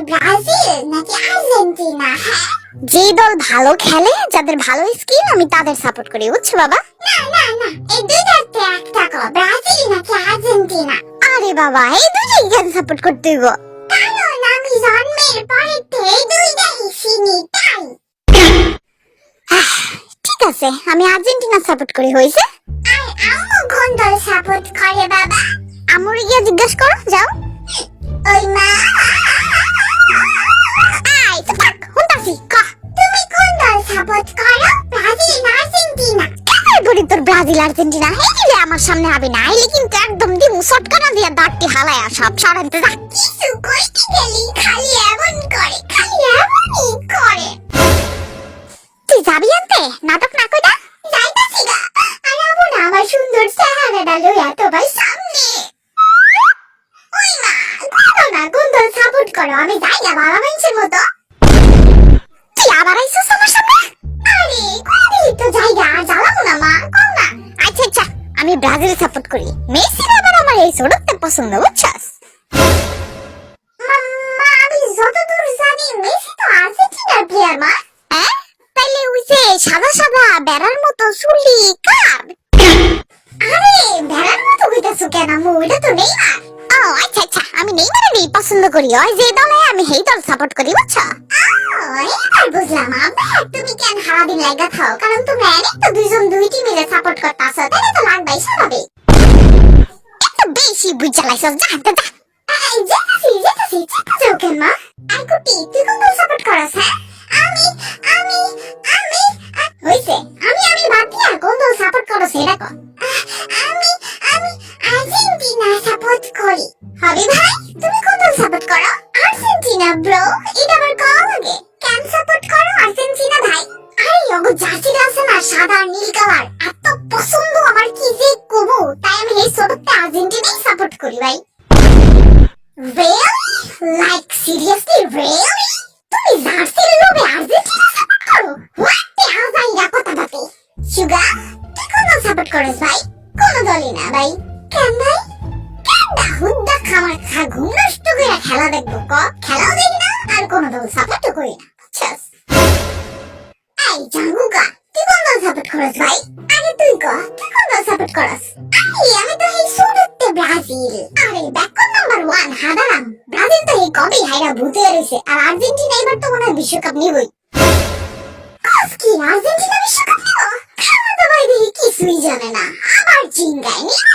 তুমি ব্রাজিল নাকি আর্জেন্টিনা? হ্যাঁ। যে দল ভালো খেলে যাদের ভালো স্কিল আমি তাদের সাপোর্ট করি বুঝছ বাবা? না না না এই দুইটাতে একটা কো ব্রাজিল নাকি আর্জেন্টিনা? আরে বাবা এই দুটোই কেন সাপোর্ট করতে হইব? কারণ আমি জন্মের পরে এই দুইটাই চিনি তাই। ঠিক আছে আমি আর্জেন্টিনা সাপোর্ট করি হয়েছে আর আম্মু কোন দল সাপোর্ট করে বাবা? আমরে গিয়ে জিজ্ঞেস করো যাও। সাপোর্ট করো, ব্রাজিল, আর্জেন্টিনা। করি ব্রাজিল, আর্জেন্টিনা? দিলে আমার সামনে হবে না, আইলে কিন্তু একদম দিমু সটকানা দিয়ে দাঁতটি হালায়া সব সরাইতে যা। কিছু কইতে গেলেই খালি এমন করে, খালি এমনই করে। তুই যাবি আনতে? নাটক না কইরা? যাইতাছি গা। আর আমু না, আমার সুন্দর চেহারাটা লইয়া তোমার সামনে। ওই মা বলো না কোন সাপোর্ট করো, আমি যাই না বাবা মানুষের মতো। আমি ব্রাজিল সাপোর্ট করি। মেসি আবার আমার এই ছোটতে পছন্দ বুঝছস? আমি যতদূর জানি মেসি তো আর্জেন্টিনার প্লেয়ার মা। হ্যাঁ তাইলে ওই যে সাদা সাদা বেড়ার মতো চুলি কার? আরে ভেড়ার মতো কইতাছো কেন এটা তো নেইমার। ও আচ্ছা আচ্ছা আমি নেইমারেরই পছন্দ করি। ওই যে দলে আমি সেই দল সাপোর্ট করি বুঝছ? এবার বুঝলাম। তুমি কেন সারাদিন লাগা খাও কারণ তুমি অনেক তো দুইজন দুই টিমের সাপোর্ট করতাছো তাহলে লাগবাই স্বাভাবিক একটু বেশি বুঝালাইছস যা হাতে যা যেতেছি যেতেছি যেতেছি ওকে মা আর কুটি তুই কোন দল সাপোর্ট করছ হ্যাঁ আমি আমি আমি হইছে আমি আমি বাদ দিয়া কোন দল সাপোর্ট করো সেটা কর আমি আমি আর্জেন্টিনা সাপোর্ট করি হবি ভাই তুমি কোন দল সাপোর্ট করো আর্জেন্টিনা ব্রো এটা আবার কও আগে কেন সাপোর্ট করো আর্জেন্টিনা ভাই আরে ওগো জার্সি আছে না সাদা নীল কালার সাপোর্ট করি ভাই Really? Like seriously, really? তুমি জার্সির লোভে আর্জেন্টিনা সাপোর্ট করো? What the hell জাইরা কথা বাপি? সুগা, তুই কোন দল সাপোর্ট করিস ভাই? কোন দলই না ভাই। কেন ভাই? কেনডা হুদ্দা খামার খা ঘুম নষ্ট কইরা খেলা দেখব ক? খেলাও দেখি না আর কোন দল সাপোর্টও করি না। এই জাঙ্গুকা, তুই কোন দল সাপোর্ট করিস ভাই? আগে তুই ক, তুই কোন দল সাপোর্ট করস? এই ব্রাজিল। আরে ব্যাকন কবেই হাইরা ভূতে আর্জেন্টিনা তো মনে হয় বিশ্বকাপ নিবই। কি আর্জেন্টিনা বিশ্বকাপ নিব? খাওয়া দাওয়ায় না? আবার চিঙ্গায় নিয়ে